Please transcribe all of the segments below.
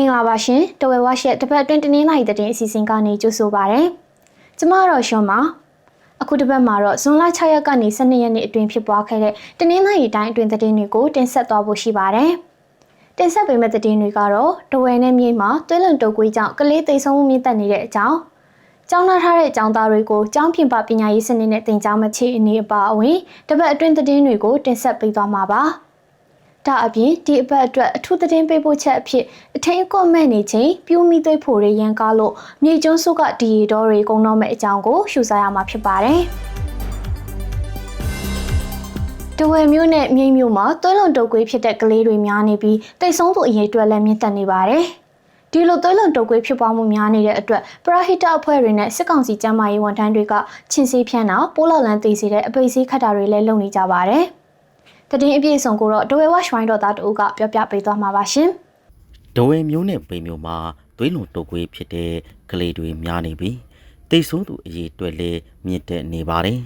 မင်္ဂလာပါရှင်တဝဲဝါရှက်တစ်ပတ်အတွင်းတင်းနှင်းလိုက်တဲ့တင်အစီအစဉ်ကနေကြိုဆိုပါရစေ။ကျမကတော့ရှွန်ပါ။အခုတစ်ပတ်မှာတော့ဇွန်လ6ရက်ကနေ12ရက်နေ့အတွင်းဖြစ်ပွားခဲ့တဲ့တင်းနှင်းလိုက်တိုင်းအတွင်းသတင်းတွေကိုတင်ဆက်သွားဖို့ရှိပါတယ်။တင်ဆက်ပေးမယ့်သတင်းတွေကတော့တဝဲနဲ့မြိတ်မှာတွဲလွန်တုပ်ကွေးကြောင့်ကလေးသိမ်းဆုံးမှုမြင့်တက်နေတဲ့အကြောင်းကျောင်းသားထားတဲ့အကြောင်းသားတွေကိုကျောင်းပြင်ပပညာရေးစနစ်နဲ့တင်ကြားမချေအနေအပါအဝင်တစ်ပတ်အတွင်းသတင်းတွေကိုတင်ဆက်ပေးသွားမှာပါ။ ဒါအပြင်ဒီအပတ်အတွက်အထူးသတင်းပေးပို့ချက်အဖြစ်အထင်အကွက်မဲ့နေချိန်ပြူးမိသိပ်ဖို့ရရန်ကားလို့မြေကျွန်းစုကဒီရီတော်တွေကုန်းတော့မဲ့အကြောင်းကိုရှုစားရမှာဖြစ်ပါတယ်။တဝယ်မျိုးနဲ့မြိတ်မျိုးမှာသွေးလွန်တုပ်ကွေးဖြစ်တဲ့ကလေးတွေများနေပြီးတိတ်ဆုံးသူအရေးအတွက်လည်းမြင့်တက်နေပါတယ်။ဒီလိုသွေးလွန်တုပ်ကွေးဖြစ်ပွားမှုများနေတဲ့အတွက်ပရဟိတအဖွဲ့တွေနဲ့စစ်ကောင်စီကျန်းမာရေးဝန်ထမ်းတွေကချင်းစီဖြန်းတာပိုးလောက်လန်းသိစေတဲ့အပိတ်စီးခတ်တာတွေလည်းလုပ်နေကြပါတယ်။ တည်င်းအပြည့်အစုံကိုတော့ဒဝဲဝါရှဝိုင်းတော်သားတို့ကပြောပြပေးသွားမှာပါရှင်။ဒဝဲမျိုးနဲ့ပေမျိုးမှာသွေးလွန်တုပ်ကွေးဖြစ်တဲ့ကလေးတွေများနေပြီးတိတ်ဆိုးသူအရေးအတွက်လည်းမြင့်တက်နေပါတယ်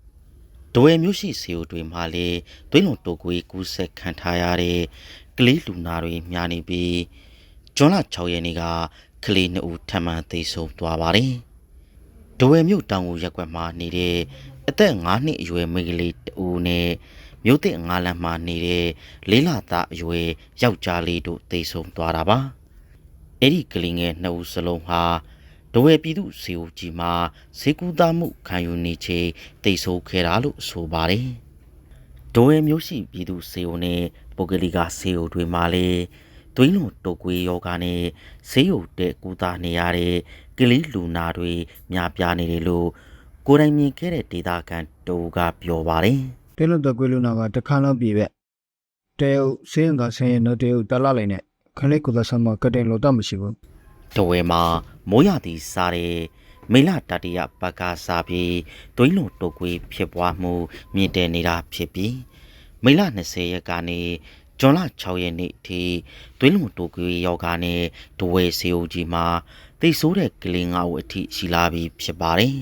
။ဒဝဲမျိုးရှိစီယိုတွေမှာလည်းသွေးလွန်တုပ်ကွေးကူးစက်ခံထားရတဲ့ကလေးလူနာတွေများနေပြီးဂျွန်လ6ရက်နေ့ကကလေး2ဦးထပ်မံသေဆုံးသွားပါတယ်။ဒဝဲမျိုးတောင်ကိုရက်ကွက်မှာနေတဲ့အသက်9နှစ်အရွယ်မိန်းကလေးတဦးနဲ့ မြို့သစ်ငါးလမ်းမှာနေတဲ့လေးလသားအရွယ်ယောက်ျားလေးတို့သေဆုံးသွားတာပါ။အဲ့ဒီကလေးငယ်နှစ်ဦးစလုံးဟာဒဝဲပြည်သူစီအိုကြီးမှာဈေးကူသားမှုခံယူနေချိန်သေဆုံးခဲ့တာလို့ဆိုပါတယ်။ဒဝဲမျိုးရှိပြည်သူစီအိုနဲ့ပုဂ္ဂလိကစီအိုတွေမှာလည်းသွေးလွန်တုပ်ကွေးယောဂါနဲ့ဈေးရုံတဲ့ကူသားနေရတဲ့ကလေးလူနာတွေများပြားနေတယ်လို့ကိုယ်တိုင်မြင်ခဲ့တဲ့ဒေတာကန်တူကပြောပါတယ်။ တဲလို့တော့ကွေးလို့နာကတခါတော့ပြေပဲတဲဥစင်းကဆင်းရင်တော့တဲဥတလာလိုက်နဲ့ခလေးကိုသာဆမ်းမကတဲ့လို့တော့မရှိဘူးတဝဲမှာမိုးရသည်စားတဲ့မေလတတိယပတ်ကစားပြီးသွေးလွန်တုပ်ကွေးဖြစ်ပွားမှုမြင့်တက်နေတာဖြစ်ပြီးမေလ20ရက်ကနေဇွန်လ6ရက်နေ့အထိသွေးလွန်တုပ်ကွေးယောဂါနဲ့ဒဝဲစီအိုကြီးမှာသိဆိုးတဲ့ကလေးငါ့ဦးအထိရှိလာပြီးဖြစ်ပါတယ်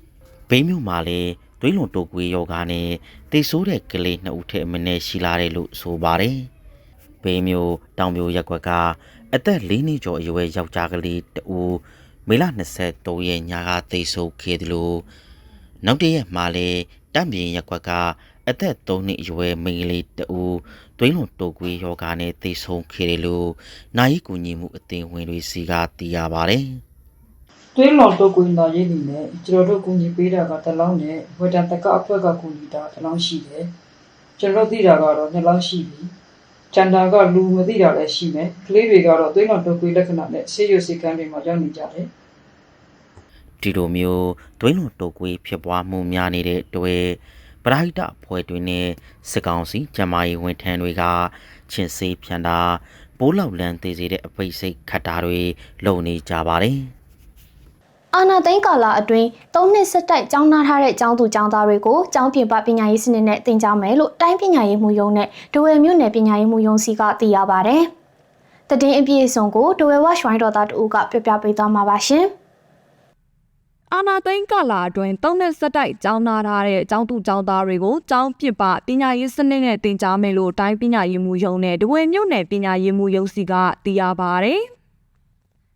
။ဘိန်းမြို့မှာလည်း သွေးလွန်တုပ်ကွေးယောဂါနဲ့သိဆိုးတဲ့ကလေးနှစ်ဦးထက်မနည်းရှိလာတယ်လို့ဆိုပါတယ်။ဘေးမျိုးတောင်မျိုးရက်ကွက်ကအသက်၄နှစ်ကျော်အရွယ်ယောက်ျားကလေးတဦးမေလ23ရက်ညကသေဆုံးခဲ့တယ်လို့နောက်တရက်မှာလည်းတံပြင်ရက်ကွက်ကအသက်3နှစ်အရွယ်မိန်းကလေးတဦးတွင်းလွန်တုပ်ကွေးယောဂါနဲ့သေဆုံးခဲ့တယ်လို့နိုင်ကူညီမှုအသင်းဝင်တွေစီကသိရပါတယ် တွင်းလောင်တော့ကိုင်းသားရေးနေနဲ့ကျွန်တော်တို့ကူညီပေးတာကတစ်လောင်းနဲ့ဝက်တန်တကအဖွဲ့ကကူညီတာတစ်လောင်းရှိတယ်ကျွန်တော်တို့သိတာကတော့နှစ်လောင်းရှိပြီကျန်တာကလူမသိတာလည်းရှိမယ်ကလေးတွေကတော့တွင်းလောင်တော့ကိုင်းလက္ခဏာနဲ့ဆေးရွက်ဆေးကမ်းတွေမှာရောက်နေကြတယ်ဒီလိုမျိုးတွင်းလွန်တုပ်ကွေးဖြစ်ပွားမှုများနေတဲ့အတွက်ပရိဟိတအဖွဲ့တွေနဲ့စစ်ကောင်စီကျန်းမာရေးဝန်ထမ်းတွေကချင်းစေးဖြန်တာပိုးလောက်လန်းသေးစေတဲ့အပိတ်စိတ်ခတ်တာတွေလုပ်နေကြပါတယ် အာနာသိန်းကာလာအတွင်း၃နှစ်ဆက်တိုက်ကျောင်းနာထားတဲ့ကျောင်းသူကျောင်းသားတွေကိုကျောင်းပြင်ပပညာရေးစနစ်နဲ့သင်ကြားမယ်လို့တိုင်းပညာရေးမှူးရုံးနဲ့ဒဝယ်မြို့နယ်ပညာရေးမှူးရုံးစီကသိရပါဗျ။တည်င်းအပြည့်အစုံကိုဒဝယ်ဝါရှဝိုင်းတော်သားတူကပြပြပေးသွားမှာပါရှင်။အာနာသိန်းကလာအတွင်းသုံးနှစ်ဆက်တိုက်ကျောင်းသားထားတဲ့ကျောင်းသူကျောင်းသားတွေကိုကျောင်းပြစ်ပပညာရေးစနစ်နဲ့တင် जा မယ်လို့တိုင်းပညာရေးမှူးရုံးနဲ့ဒဝယ်မြို့နယ်ပညာရေးမှူးရုံးစီကသိရပါဗျ။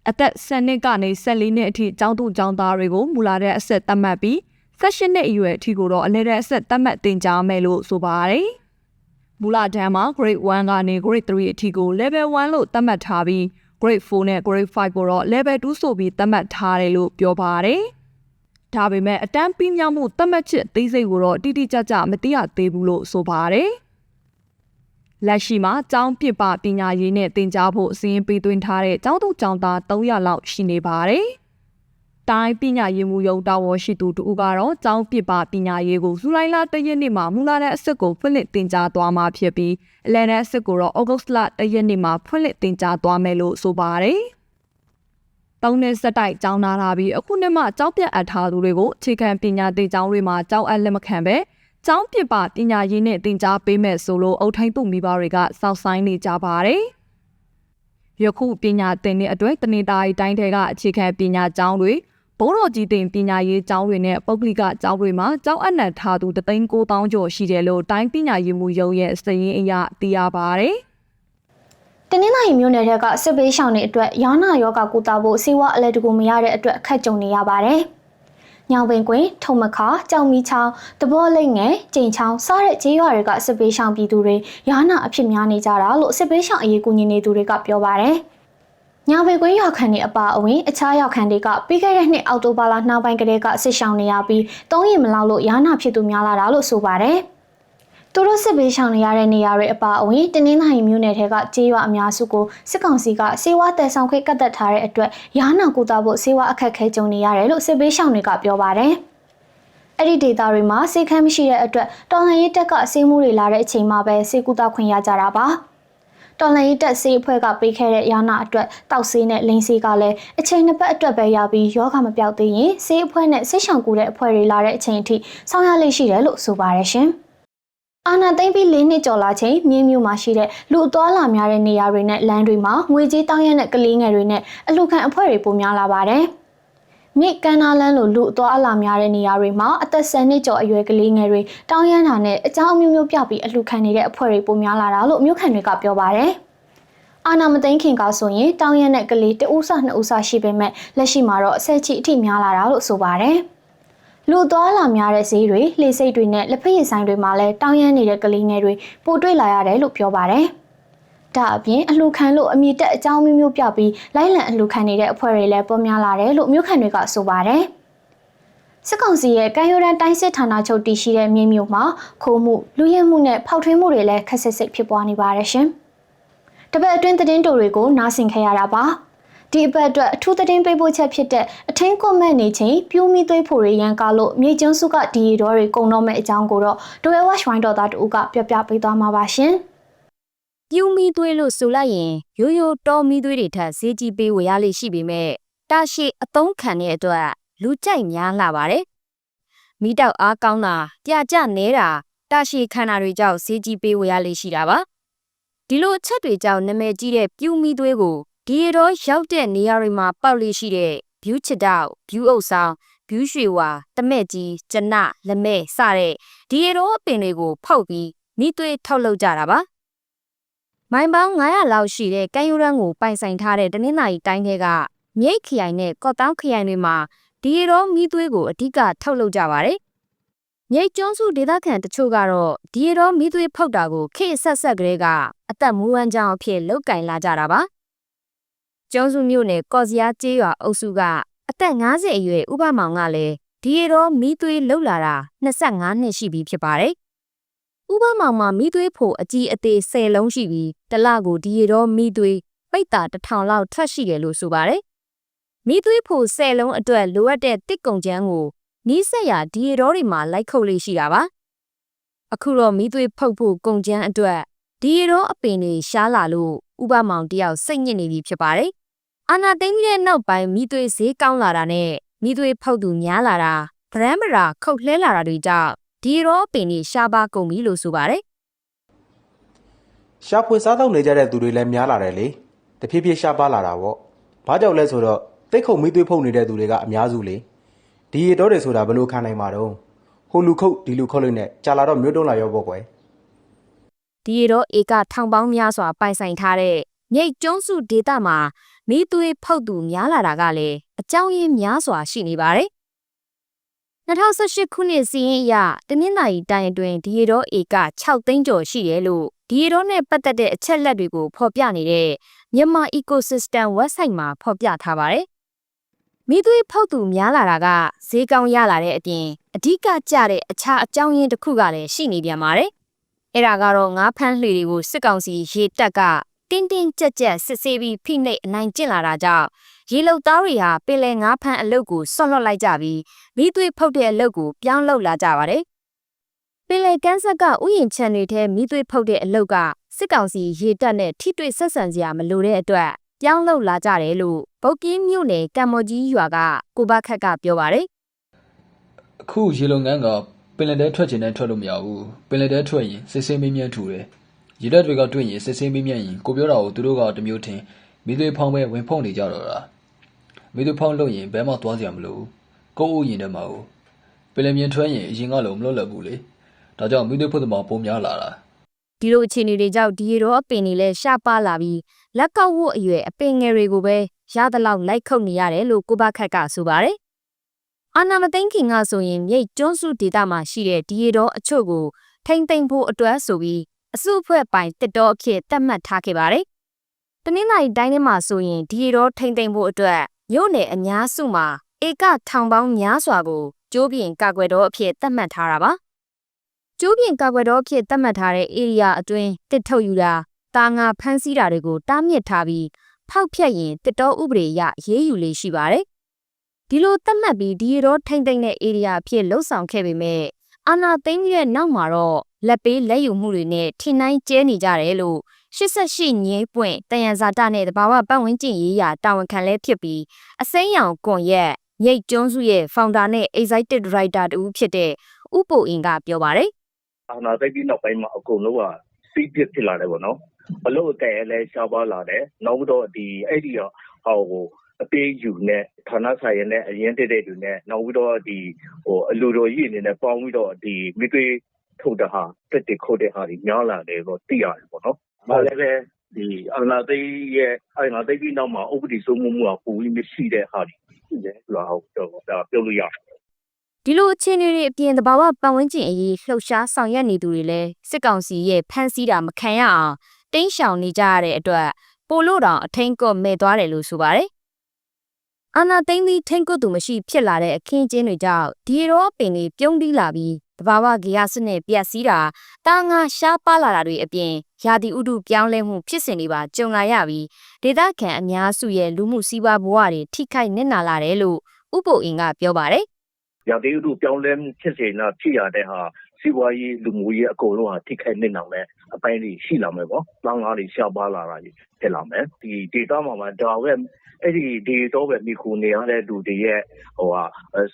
အသက်10နှစ်ကနေ14နှစ်အထိကျောင်းသူကျောင်းသားတွေကိုမူလာတဲ့အဆက်သတ်မှတ်ပြီး18နှစ်အရွယ်အထိကိုတော့အလဲတဲ့အဆက်သတ်မှတ်တင် जा မယ်လို့ဆိုပါတယ်။မူလာတန်းမှာ grade 1ကနေ grade 3အထိကို level 1လို့သတ်မှတ်ထားပြီး grade 4နဲ့ grade 5ကိုတော့ level 2ဆိုပြီးသတ်မှတ်ထားတယ်လို့ပြောပါတယ်။ဒါပေမဲ့အတန်းပြီးမြောက်မှုသတ်မှတ်ချက်အသေးစိတ်ကိုတော့တိတိကျကျမသိရသေးဘူးလို့ဆိုပါတယ်။ လက်ရှိမှာကျောင်းပြစ်ပပညာရေးနဲ့သင်ကြားဖို့အစည်းအဝေးပေးသွင်းထားတဲ့ကျောင်းသူကျောင်းသား300လောက်ရှိနေပါတယ်။တိုင်းပညာရေးမှူးရုံးတာဝန်ရှိသူတို့ကတော့ကျောင်းပြစ်ပပညာရေးကိုဇူလိုင်လ1ရက်နေ့မှာမူလာတဲ့အစစ်ကိုဖွင့်လှစ်သင်ကြားသွားမှာဖြစ်ပြီးအလယ်တဲ့အစစ်ကိုတော့ဩဂုတ်လ1ရက်နေ့မှာဖွင့်လှစ်သင်ကြားသွားမယ်လို့ဆိုပါတယ်။တောင်းနဲ့စက်တိုက်ကျောင်းနာလာပြီးအခုနှစ်မှကျောင်းပြတ်အပ်ထားသူတွေကိုအခြေခံပညာသင်ကျောင်းတွေမှာကျောင်းအပ်လက်မခံပဲ ကျောင်းပြစ်ပါပညာရေးနဲ့သင်ကြားပေးမဲ့ဆိုလို့အုတ်ထိုင်းသူမိဘတွေကစောင့်ဆိုင်နေကြပါတယ်။ယခုပညာသင်တဲ့အတွက်တနေတာရီတိုင်းတွေကအခြေခံပညာကျောင်းတွေဘုံတော်ကြီးတင်ပညာရေးကျောင်းတွေနဲ့ပုဂ္ဂလိကကျောင်းတွေမှာကျောင်းအပ်နှံထားသူတသိန်း9000ကျော်ရှိတယ်လို့တိုင်းပညာရေးမှူးရုံးရဲ့စည်ရင်းအရသိရပါတယ်။တနင်္သာရီမြို့နယ်ထက်ကစစ်ပေးရှောင်တွေအတွက်ယာနာယောဂကုသဖို့စေဝါအလဲတကူမရတဲ့အတွက်အခက်ကြုံနေရပါတယ်။ ညောင်ပင်ကွင်းထုံမခါကြောင်မီချောင်းတဘောလိတ်ငယ်ကျိန်ချောင်းစတဲ့ကျေးရွာတွေကစစ်ပေးရှောင်ပြည်သူတွေယာနာအဖြစ်များနေကြတာလို့စစ်ပေးရှောင်အရေးကူညီနေသူတွေကပြောပါတယ်။ညောင်ပင်ကွင်းရွာခံတွေအပါအဝင်အခြားရွာခံတွေကပြီးခဲ့တဲ့နှစ်အောက်တိုဘာလနှောင်းပိုင်းကတည်းကစစ်ရှောင်နေရပြီးသုံးရင်မလောက်လို့ယာနာဖြစ်သူများလာတာလို့ဆိုပါတယ်။ သူတို့စစ်ပေးရှောင်နေရတဲ့နေရာတွေအပါအဝင်တင်းနှင်းနိုင်မြို့နယ်ထဲကကျေးရွာအများစုကိုစစ်ကောင်စီကစေဝါတဲဆောင်ခွင့်ကတ်သက်ထားတဲ့အတွက်ရာနာကူတာဖို့စေဝါအခက်ခဲကြုံနေရတယ်လို့စစ်ပေးရှောင်တွေကပြောပါတယ်။အဲ့ဒီဒေတာတွေမှာစေခမ်းမရှိတဲ့အတွက်တော်လှန်ရေးတပ်ကစေမှုတွေလာတဲ့အချိန်မှာပဲစေကူတာခွင့်ရကြတာပါ။တော်လှန်ရေးတပ်စေအဖွဲ့ကပေးခဲ့တဲ့ရာနာအတွက်တောက်ဆေးနဲ့လိန်ဆေးကလည်းအချိန်နှစ်ပတ်အတွက်ပဲရပြီးယောဂမပြောက်သေးရင်စေအဖွဲ့နဲ့စစ်ဆောင်ကူတဲ့အဖွဲ့တွေလာတဲ့အချိန်အထိဆောင်ရလိမ့်ရှိတယ်လို့ဆိုပါတယ်ရှင်။ အာနာသိမ့်ပြီး၄နှစ်ကျော်လာချိန်မြင်းမြို့မှာရှိတဲ့လူအသွားလာများတဲ့နေရာတွေနဲ့လမ်းတွေမှာငွေကြေးတောင်းရတဲ့ကလေးငယ်တွေနဲ့အလူခံအဖွဲ့တွေပုံများလာပါတယ်။မြစ်ကမ်းနားလမ်းလိုလူအသွားအလာများတဲ့နေရာတွေမှာအသက်10နှစ်ကျော်အရွယ်ကလေးငယ်တွေတောင်းရမ်းတာနဲ့အကြောင်းအမျိုးမျိုးပြပြီးအလူခံနေတဲ့အဖွဲ့တွေပုံများလာတာလို့မြို့ခံတွေကပြောပါတယ်။အာနာမသိန်းခင်ကဆိုရင်တောင်းရမ်းတဲ့ကလေးတဦးစနှစ်ဦးစရှိပေမဲ့လက်ရှိမှာတော့အဆက်ချီအထိများလာတာလို့ဆိုပါတယ်။ လူသွားလာများတဲ့ဈေးတွေလှေစိတ်တွေနဲ့လက်ဖက်ရည်ဆိုင်တွေမှာလည်းတောင်းရမ်းနေတဲ့ကလေးငယ်တွေပိုတွေ့လာရတယ်လို့ပြောပါတယ်။ဒါအပြင်အလှခံလို့အမြင့်တက်အကြောင်းမျိုးမျိုးပြပြီးလိုက်လံအလှခံနေတဲ့အဖွဲ့တွေလည်းပေါ်များလာတယ်လို့မြို့ခံတွေကဆိုပါတယ်။စစ်ကောင်စီရဲ့ကံရိုးတန်းတိုင်းစစ်ဌာနချုပ်တည်ရှိတဲ့မြေမြို့မှာခိုးမှုလူရဲမှုနဲ့ဖောက်ထွင်းမှုတွေလည်းခက်ဆစ်ဆစ်ဖြစ်ပွားနေပါတယ်ရှင်။တပတ်အတွင်းသတင်းတိုတွေကိုနားဆင်ခဲ့ရတာပါ။ ဒီအပတ်အတွက်အထူးသတင်းပေးပို့ချက်ဖြစ်တဲ့အထင်းကွန်မန့်နေချင်းပြူးမီသွေးဖို့ရရန်ကားလို့မြေကျွန်းစုကဒီရီတော်တွေကုံတော့မဲ့အကြောင်းကိုတော့ဒိုဝဲဝက်ရှ်ဝိုင်းတော်သားတူကပြပြပေးသွားမှာပါရှင်။ပြူမီသွေးလို့ဆိုလိုက်ရင်ရိုးရိုးတော်မီသွေးတွေထက်ဈေးကြီးပေးဝယ်ရလိမ့်ရှိပေမဲ့တာရှည်အသုံးခံတဲ့အတွက်လူကြိုက်များလာပါတယ်။မိတောက်အားကောင်းတာပြကြနေတာတာရှည်ခံတာတွေကြောင့်ဈေးကြီးပေးဝယ်ရလိမ့်ရှိတာပါ။ဒီလိုအချက်တွေကြောင့်နာမည်ကြီးတဲ့ပြူမီသွေးကို ဒီရောရောက်တဲ့နေရာတွေမှာပေါက်လေးရှိတဲ့ဘျူးချစ်တောက်ဘျူးအုပ်ဆောင်ဘျူးရွှေဝါတမက်ကြီးကျနလက်မဲစတဲ့ဒီရောအပင်တွေကိုဖောက်ပြီးမိသွေးထောက်လုပ်ကြတာပါမိုင်ပေါင်း900လောက်ရှိတဲ့ကမ်းရိုးတန်းကိုပိုင်ဆိုင်ထားတဲ့တနင်္သာရီတိုင်းထဲကမြိတ်ခရိုင်နဲ့ကော့တောင်းခရိုင်တွေမှာဒီရောမိသွေးကိုအဓိကထုတ်လုပ်ကြပါတယ်မြိတ်ကျွန်းစုဒေသခံတချို့ကတော့ဒီရောမိသွေးဖောက်တာကိုခေတ်ဆက်ဆက်ကလေးကအသက်မူဝမ်းကြောင်းအဖြစ်လောက်ကင်လာကြတာပါ ကျွန်းစုမြို့နယ်ကော့စရားကျေးရွာအုပ်စုကအသက်50အရွယ်ဥပမောင်ကလည်းဒီရောမိသွေးလှုပ်လာတာ25နှစ်ရှိပြီဖြစ်ပါတယ်။ဥပမောင်မှာမိသွေးဖို့အကြီးအသေး10လုံးရှိပြီးတစ်လကိုဒီရောမိသွေးပိတ်တာ1000လောက်ထွက်ရှိတယ်လို့ဆိုပါတယ်။မိသွေးဖို့10လုံးအတွက်လိုအပ်တဲ့တစ်ကုံချမ်းကိုနီးစက်ရဒီရောတွေမှာလိုက်ခုတ်လေးရှိတာပါ။အခုတော့မိသွေးဖုတ်ဖို့ကုံချမ်းအတွက် ဒီရောအပင်တွေရှားလာလို့ဥပမောင်တယောက်စိတ်ညစ်နေပြီဖြစ်ပါတယ်။အာနာသိမ့်ပြီးတဲ့နောက်ပိုင်းမိသွေးဈေးကောင်းလာတာနဲ့မိသွေးဖောက်သူများလာတာဗရမ်းမရာခုတ်လှဲလာတာတွေကြောင့်ဒီရောပင်ကြီးရှားပါကုန်ပြီလို့ဆိုပါတယ်ရှာဖွေစားတော့နေကြတဲ့သူတွေလည်းများလာတယ်လေတဖြည်းဖြည်းရှားပါလာတာပေါ့ဘာကြောင့်လဲဆိုတော့တိတ်ခုံမိသွေးဖုန်နေတဲ့သူတွေကအများစုလေဒီရတော့တယ်ဆိုတာဘယ်လိုခံနိုင်မှာတော့ဟိုလူခုတ်ဒီလူခုတ်လို့နဲ့ကြာလာတော့မြို့တုံးလာရောပေါ့ကွယ် ဒီရောဧကထောင်ပေါင်းများစွာပိုင်ဆိုင်ထားတဲ့မြိတ်ကျွန်းစုဒေသမှာမိသွေးဖောက်သူများလာတာကလည်းအကြောင်းရင်းများစွာရှိနေပါတယ်2018ခုနှစ်စီးရင်အရတနင်္သာရီတိုင်းအတွင်းဒီရောဧက6သိန်းကျော်ရှိတယ်လို့ဒီရောနဲ့ပတ်သက်တဲ့အချက်လက်တွေကိုဖော်ပြနေတဲ့မြန်မာ Ecosystem website မှာဖော်ပြထားပါတယ်။မိသွေးဖောက်သူများလာတာကဈေးကောင်းရလာတဲ့အပြင်အဓိကကျတဲ့အခြားအကြောင်းရင်းတစ်ခုကလည်းရှိနေပြန်ပါတယ်။ အဲ့ဒါကတော့ငါးဖမ်းလှေတွေကိုစစ်ကောင်စီရေတပ်ကတင်းတင်းကြပ်ကြပ်စစ်ဆေးပြီးဖိနှိပ်အနိုင်ကျင့်လာတာကြောင့်ရေလုံသားတွေဟာပင်လယ်ငါးဖမ်းအလုပ်ကိုဆွန့်လွတ်လိုက်ကြပြီးမိသွေးဖုတ်တဲ့အလုပ်ကိုပြောင်းလုပ်လာကြပါတယ်။ပင်လယ်ကမ်းဆက်ကဥယျာဉ်ခြံတွေထဲမိသွေးဖုတ်တဲ့အလုပ်ကစစ်ကောင်စီရေတပ်နဲ့ထိတွေ့ဆက်ဆံစရာမလိုတဲ့အတွက်ပြောင်းလုပ်လာကြတယ်လို့ဗုတ်ကင်းမြို့နယ်ကံမော်ကြီးရွာကကိုဘခက်ကပြောပါတယ်အခုရေလုံငန်းက ပင်လယ်ထဲထွက်ချင်တဲ့ထွက်လို့မရဘူးပင်လယ်ထဲထွက်ရင်စစ်ဆေးမင်းမြန်းထူတယ်ရေတပ်တွေကတွေ့ရင်စစ်ဆေးမင်းမြန်းရင်ကိုပြောတာကိုသူတို့ကတမျိုးထင်မိသွေးဖောင်းပဲဝင်ဖုံးနေကြတော့တာမိသွေးဖောင်းလို့ရင်ဘဲမှသွားစရာမလိုဘူးကိုယ့်ဥယျာဉ်ထဲမှာကိုပင်လယ်မြင်ထွက်ရင်အရင်ကလုံးမလွတ်လပ်ဘူးလေဒါကြောင့်မိသွေးဖို့သမားပုံများလာတာဒီလိုအခြေအနေတွေကြောင့်ဒီရောအပင်တွေလည်းရှားပါလာပြီးလက်ကောက်ဝတ်အရွယ်အပင်ငယ်တွေကိုပဲရသလောက်လိုက်ခုတ်နေရတယ်လို့ကိုဘခတ်ကဆိုပါတယ်။ အာနာမသိန်းခင်ကဆိုရင်မြိတ်ကျွန်းစုဒေသမှာရှိတဲ့ဒီရီတော်အချို့ကိုထိမ့်သိမ့်ဖို့အတွက်ဆိုပြီးအစုအဖွဲ့ပိုင်တစ်တော်အဖြစ်သတ်မှတ်ထားခဲ့ပါတယ်။တနင်္လာရီတိုင်းထဲမှာဆိုရင်ဒီရီတော်ထိမ့်သိမ့်ဖို့အတွက်မြို့နယ်အများစုမှာဧကထောင်ပေါင်းများစွာကိုကျိုးပြင်ကာကွယ်တော်အဖြစ်သတ်မှတ်ထားတာပါ။ကျိုးပြင်ကာကွယ်တော်အဖြစ်သတ်မှတ်ထားတဲ့ area အတွင်းတစ်ထုတ်ယူတာတာငါဖမ်းဆီးတာတွေကိုတားမြစ်ထားပြီးဖောက်ဖျက်ရင်တစ်တော်ဥပဒေအရရေးယူလေးရှိပါတယ်။ ဒီလိုသတ်မှတ်ပြီးဒီရီတော်ထိမ့်သိမ့်တဲ့ area အဖြစ်လှုပ်ဆောင်ခဲ့ပေမဲ့အာနာသိမ့်ပြီးတဲ့နောက်မှာတော့လက်ပေးလက်ယူမှုတွေနဲ့ထင်တိုင်းကျဲနေကြတယ်လို့88ငိမ့်ပွင့်တယံဇာတနဲ့တဘာဝပတ်ဝန်းကျင်ရေးရာတာဝန်ခံလဲဖြစ်ပြီးအစိမ်းရောင်ကွန်ရက်မြိတ်ကျွန်းစုရဲ့ founder နဲ့ executive director တူဖြစ်တဲ့ဥပိုအင်ကပြောပါတယ်အာနာသိပ်ပြီးနောက်ပိုင်းမှာအကုန်လုံးကစီးပြစ်ဖြစ်လာတယ်ပေါ့နော်ဘလို့အကဲလဲရှားပါလာတယ်နောက်တော့ဒီအဲ့ဒီဟောဟို အပေးယူနဲ့ ဌာနဆိုင်ရနဲ့ အရင်တက်တဲ့သူနဲ့ နောက်ပြီးတော့ဒီဟိုအလူတော်ကြီးအနေနဲ့ ပေါင်းပြီးတော့ဒီမိသွေးထုတ်တဲ့ဟာတက်တက်ခုတ်တဲ့ဟာဒီများလာတယ်တော့သိရတယ်ပေါ့နော်။ဒါလည်းပဲဒီအာနာသိရဲ့အာနာသိပြီးနောက်မှာ ဥပဒေစိုးမိုးမှုကပုံပြီးမရှိတဲ့ဟာဒီရှိတယ်လို့တော့ဒါပြောလို့ရတယ် ဒီလိုအခြေအနေတွေအပြင်တဘာဝပတ်ဝန်းကျင်အရေး လှုပ်ရှားဆောင်ရွက်နေသူတွေလည်း စစ်ကောင်စီရဲ့ ဖမ်းဆီးတာမခံရအောင်တင်းရှောင်နေကြရတဲ့အတွက် ပိုလို့တောင် အထင်းကော့မဲ့သွားတယ်လို့ ဆိုပါတယ်။ အာနာသိန်းသီးထိန်ကွတ်သူမရှိဖြစ်လာတဲ့အခင်းကျင်းတွေကြောင့်ဒီရောပင်တွေပြုံးတီးလာပြီးတဘာဝဂေယစနစ်ပြက်စီးတာတာငါရှားပါလာတာတွေအပြင်ယာတိဥတုပြောင်းလဲမှုဖြစ်စဉ်တွေပါကြုံလာရပြီးဒေသခံအများစုရဲ့လူမှုစီးပွားဘဝတွေထိခိုက်နစ်နာလာတယ်လို့ဥပိုအင်ကပြောပါတယ်ရာသီဥတုပြောင်းလဲမှုဖြစ်စေနာဖြစ်ရတဲ့ဟာစီးပွားရေးလူမှုရေးအကုန်လုံးဟာထိခိုက်နေအောင်လဲအပိုင်းတွေရှိလာမယ်ပေါ့။လောင်းကားတွေရှားပါလာတာကြီးဖြစ်လာမယ်။ဒီဒေတာမှာမှာဒါပဲ အဲ့ဒီဒီတော့ပဲမိခုနေရတဲ့လူတွေရဲ့ဟိုဟာ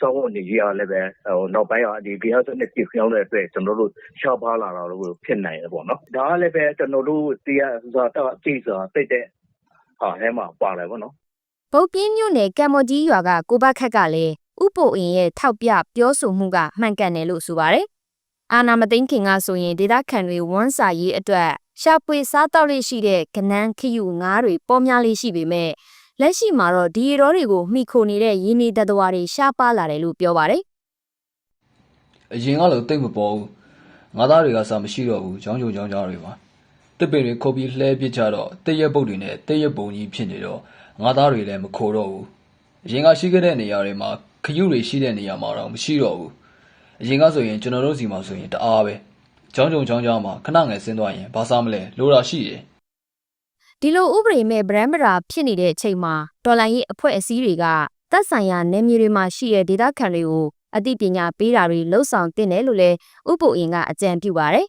စောင်းဝင်နေရလည်းပဲဟိုနောက်ပိုင်းကဒီဂေဟစနစ်ပြပြောင်းတဲ့အတွက် ကျွန်တော်တို့ ရှားပါလာတာလို့ ဖြစ်နိုင်တယ်ပေါ့နော်။ဒါကလည်းပဲ ကျွန်တော်တို့တရားဇာတာအကျိစာတိတ်တဲ့ဟာထဲမှာ ပါတယ်ပေါ့နော်။ဗုတ်ပြင်းမြို့နယ် ကံမော်ကြီးရွာက ကိုဘခက်ကလည်းဥပိုအင်ရဲ့ ထောက်ပြပြောဆိုမှုက မှန်ကန်တယ်လို့ ဆိုပါတယ်။အာနာမသိန်းခင်ကဆိုရင် ဒေသခံတွေဝန်းစာရေးအတွက် ရှာပွေစားတောက်လေးရှိတဲ့ကနန်းခယူငါးတွေ ပေါ်များလေးရှိပေမဲ့ လက်ရှိမှာတော့ဒီရီတော်တွေကိုမိခိုနေတဲ့ရင်းနေတတော်တွေရှားပါလာတယ်လို့ပြောပါတယ်အရင်ကလည်းတိတ်မပေါ်ဘူးငါသားတွေကစားမရှိတော့ဘူးကြောင်းကြုံကြောင်းကြားတွေပါတစ်ပင်တွေခုတ်ပြီးလှဲပစ်ကြတော့တရက်ပုတ်တွေနဲ့တရက်ပုံကြီးဖြစ်နေတော့ငါသားတွေလည်းမခိုတော့ဘူးအရင်ကရှိခဲ့တဲ့နေရာတွေမှာခရုတွေရှိတဲ့နေရာမှာတော့မရှိတော့ဘူးအရင်ကဆိုရင်ကျွန်တော်တို့စီမှာဆိုရင်တအားပဲကြောင်းကြုံကြောင်းကြားမှာခဏငယ်ဆင်းသွားရင်ဘာစားမလဲလိုတာရှိတယ်။ ဒီလိုဥပဒေမဲ့ဗရန်ဗရာဖြစ်နေတဲ့အချိန်မှာတော်လိုင်းရေးအဖွဲ့အစည်းတွေကသက်ဆိုင်ရာနယ်မြေတွေမှာရှိတဲ့ဒေသခံတွေကိုအသိပညာပေးတာတွေလှုပ်ဆောင်တင်တယ်လို့လည်းဥပိုအင်ကအကြံပြုပါတယ်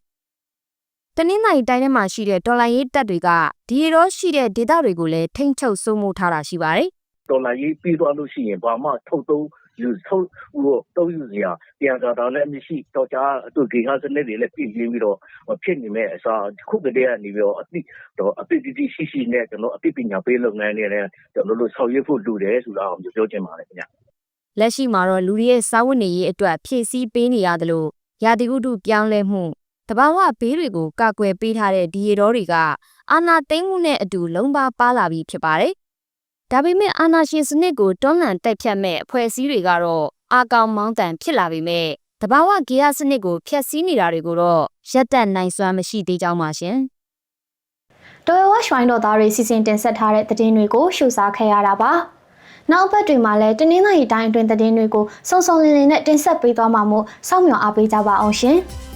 ။တနင်္လာရီတိုင်းထဲမှာရှိတဲ့တော်လိုင်းရေးတပ်တွေကဒီရောရှိတဲ့ဒေသတွေကိုလည်းထိမ့်ချုပ်စိုးမိုးထားတာရှိပါတယ်။ဒေါ်လာရေးပြီးသွားလို့ရှိရင်ဘာမှထုတ်သုံး ယူထုတ်ဟိုတုံးယူစရာပြန်စားတာလည်းမရှိတော့ကြသူဂေဟာစနစ်တွေလည်းပြည်ရင်းပြီးတော့ ဖြစ်နေမဲ့အစားခုကတည်းကနေပြီးတော့ အသိတော့အသိတိတိရှိရှိနဲ့ကျွန်တော်အသိပညာပေးလုပ်ငန်းတွေနဲ့ကျွန်တော်တို့ ဆောင်ရွက်ဖို့လိုတယ်ဆိုတာကို ပြောချင်ပါတယ်ခင်ဗျ လက်ရှိမှာတော့ လူတွေရဲ့စားဝတ်နေရေးအတွက် ဖြည့်ဆည်းပေးနေရတယ်လို့ရာသီဥတုပြောင်းလဲမှုတဘာဝဘေးတွေကို ကာကွယ်ပေးထားတဲ့ ဒီရီတော်တွေက အာနာသိမ့်မှုနဲ့အတူ လုံးပါပါလာပြီးဖြစ်ပါတယ်။ ဒါပေမဲ့အာနာရှင်စနစ်ကိုတွန်းလှန်တိုက်ဖြတ်မဲ့အဖွဲ့အစည်းတွေကတော့အာကောင်မောင်းတန်ဖြစ်လာပြီးမဲ့တဘာဝဂေယစနစ်ကိုဖျက်ဆီးနေတာတွေကိုတော့ရပ်တန့်နိုင်စွမ်းမရှိသေးကြောင်းပါရှင်။တော်ရဝရွှိုင်းတော်သားတွေစီစဉ်တင်ဆက်ထားတဲ့သတင်းတွေကိုရှုစားခဲ့ရတာပါ။နောက်ဘက်တွေမှာလည်းတင်းနှင်းသားရီတိုင်းအတွင်းသတင်းတွေကိုစုံစုံလင်လင်နဲ့တင်ဆက်ပေးသွားမှာမို့စောင့်မျှော်အားပေးကြပါအောင်ရှင်။